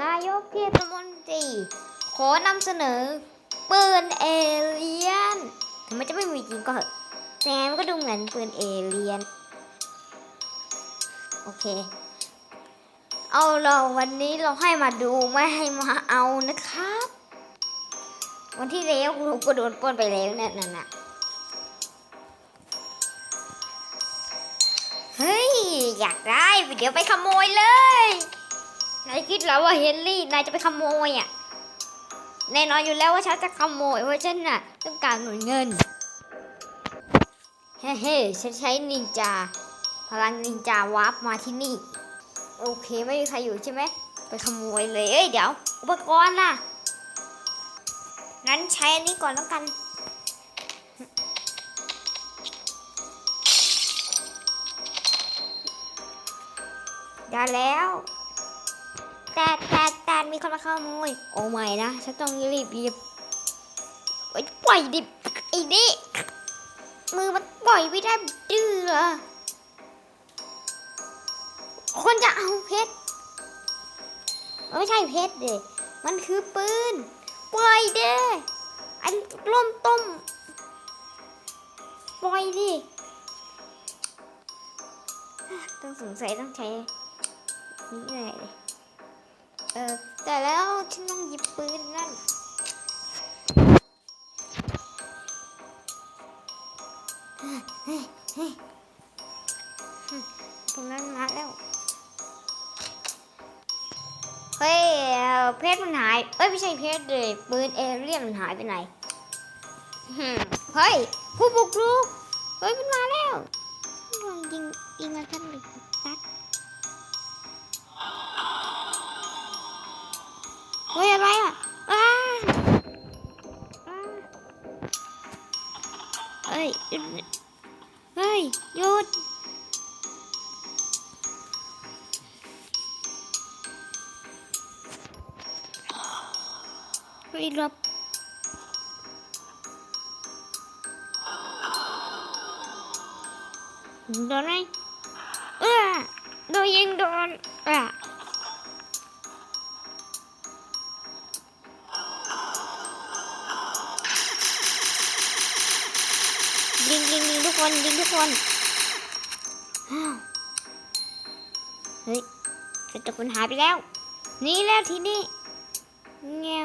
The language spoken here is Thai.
นายกเทศมนตรี ขอนำเสนอปืนเอเลียนถึงมันจะไม่มีจริงก็เหอะแต่ไงมันก็ดูเหมือนปืนเอเลียน โอเค เอาเราวันนี้เราให้มาดูไม่ให้มาเอานะครับ วันที่แล้วเราก็โดนปล้นไปแล้วเนี่ยนั่นน่ะ อยากได้ เดี๋ยวไปขโมยเลยนายคิดแล้วว่าเฮนรี่นายจะไปขโมยอะแน่นอนอยู่แล้วว่าฉันจะขโมยเพราะฉันน่ะต้องการหน่วยเงินเฮ้เฮ้ฉันใช้นินจา พลังนินจาวาร์ปมาที่นี่ โอเคไม่มีใครอยู่ใช่ไหมไปขโมยเลยเอ้ยเดี๋ยว อุปกรณ์ล่ะงั้นใช้อันนี้ก่อนแล้วกัน ได้แล้ว แต่แต่แต่มีคนมาขโมยโอ้ไม่นะฉันต้องรีบหยิบปล่อยดิไอ้นี่มือมันปล่อยไม่ได้ดื้อเหรอคนจะเอาเพชรไม่ใช่เพชรเด้มันคือปืนปล่อยเด้ไอ้ร่มต้มปล่อยดิต้องสงสัยต้องใช้ นี่ไงเลยเออแต่แล้วฉันต้องหยิบปืนนั่นตรงนั้นมาแล้ว เฮ้ยเพชรมันหาย เอ้ยไม่ใช่เพชรเลยปืนเอเลี่ยนมันหายไปไหนเฮ้ยผู้บุกรุกเฮ้ยมันมาแล้วลองยิงยิงมาทันหนึ่ง เฮ้ยหยุดเฮ้ยหยุดเฮ้ยหลบโดนไหมเออโดนยิงโดน ยิงยิงทุกคนยิงทุกคนเฮ้ยกระจกมันหายไปแล้ว นี่แล้วทีนี้เงี้ย